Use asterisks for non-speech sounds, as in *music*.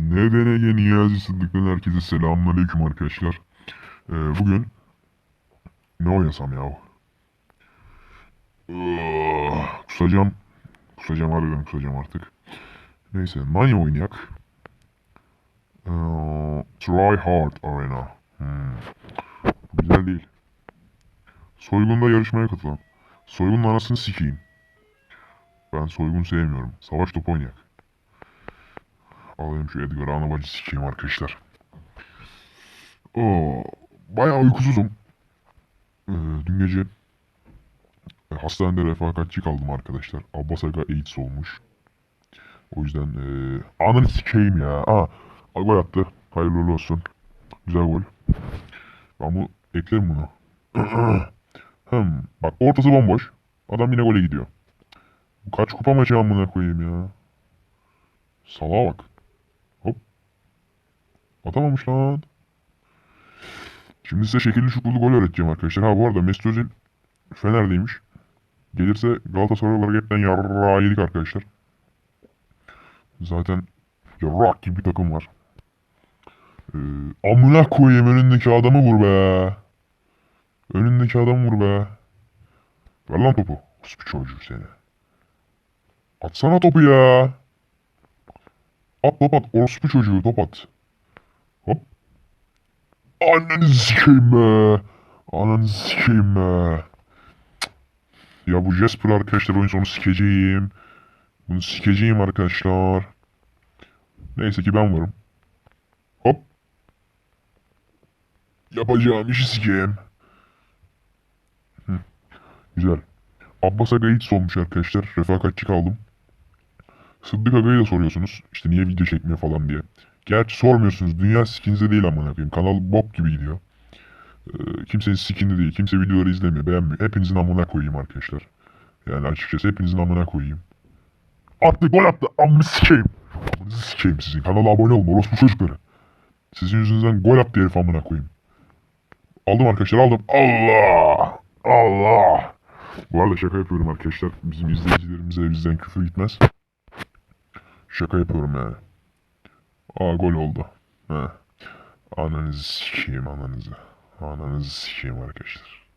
NDNG Niyazi Sıddık'tan herkese selamünaleyküm arkadaşlar. Ee, bugün ne oynasam ya? Kusacağım. Kusacağım harbiden kusacağım artık. Neyse Money oynayak. Ee, try Hard Arena. Hmm. Güzel değil. Soygunda yarışmaya katılan. Soygunun anasını sikeyim. Ben soygun sevmiyorum. Savaş topu oynayak. Alayım şu Edgar Anabacı sikeyim arkadaşlar. Oo, bayağı uykusuzum. Ee, dün gece e, hastanede refakatçi kaldım arkadaşlar. Abbas Aga AIDS olmuş. O yüzden e, ananı sikeyim ya. Aa, gol attı. Hayırlı olsun. Güzel gol. Ben bu eklerim bunu. *clears throat* hmm, bak ortası bomboş. Adam yine gole gidiyor. Kaç kupa maçı amına koyayım ya. Salağa bak. Atamamış lan. Şimdi size şekilli şukurlu gol öğreteceğim arkadaşlar. Ha bu arada Mesut Özil Fener'deymiş. Gelirse Galatasaray olarak hepten yarrağı yedik arkadaşlar. Zaten yarrak gibi bir takım var. Ee, amına koyayım önündeki adamı vur be. Önündeki adamı vur be. Ver lan topu. Kuspu çocuğu seni. Atsana topu ya. At top at. Orospu çocuğu top at. Ananı sikeyim be. Ananı sikeyim be. Ya bu Jasper arkadaşlar oyun sonu sikeceğim. Bunu sikeceğim arkadaşlar. Neyse ki ben varım. Hop. Yapacağım işi sikeyim. Güzel. Abbas Aga hiç olmuş arkadaşlar. Refakatçi kaldım. Sıddık Aga'yı da soruyorsunuz. İşte niye video çekmiyor falan diye. Gerçi sormuyorsunuz. Dünya sikinizde değil amına koyayım. Kanal bok gibi gidiyor. Ee, kimsenin sikinde değil. Kimse videoları izlemiyor. Beğenmiyor. Hepinizin amına koyayım arkadaşlar. Yani açıkçası hepinizin amına koyayım. Attı gol attı. Amını sikeyim. Amınızı sikeyim sizin. Kanala abone olun. Orospu çocukları. Sizin yüzünüzden gol attı herif amına koyayım. Aldım arkadaşlar aldım. Allah. Allah. Bu arada şaka yapıyorum arkadaşlar. Bizim izleyicilerimize bizden küfür gitmez. Şaka yapıyorum yani. Aa gol oldu. He. Ananızı sikeyim ananızı. Ananızı sikeyim arkadaşlar.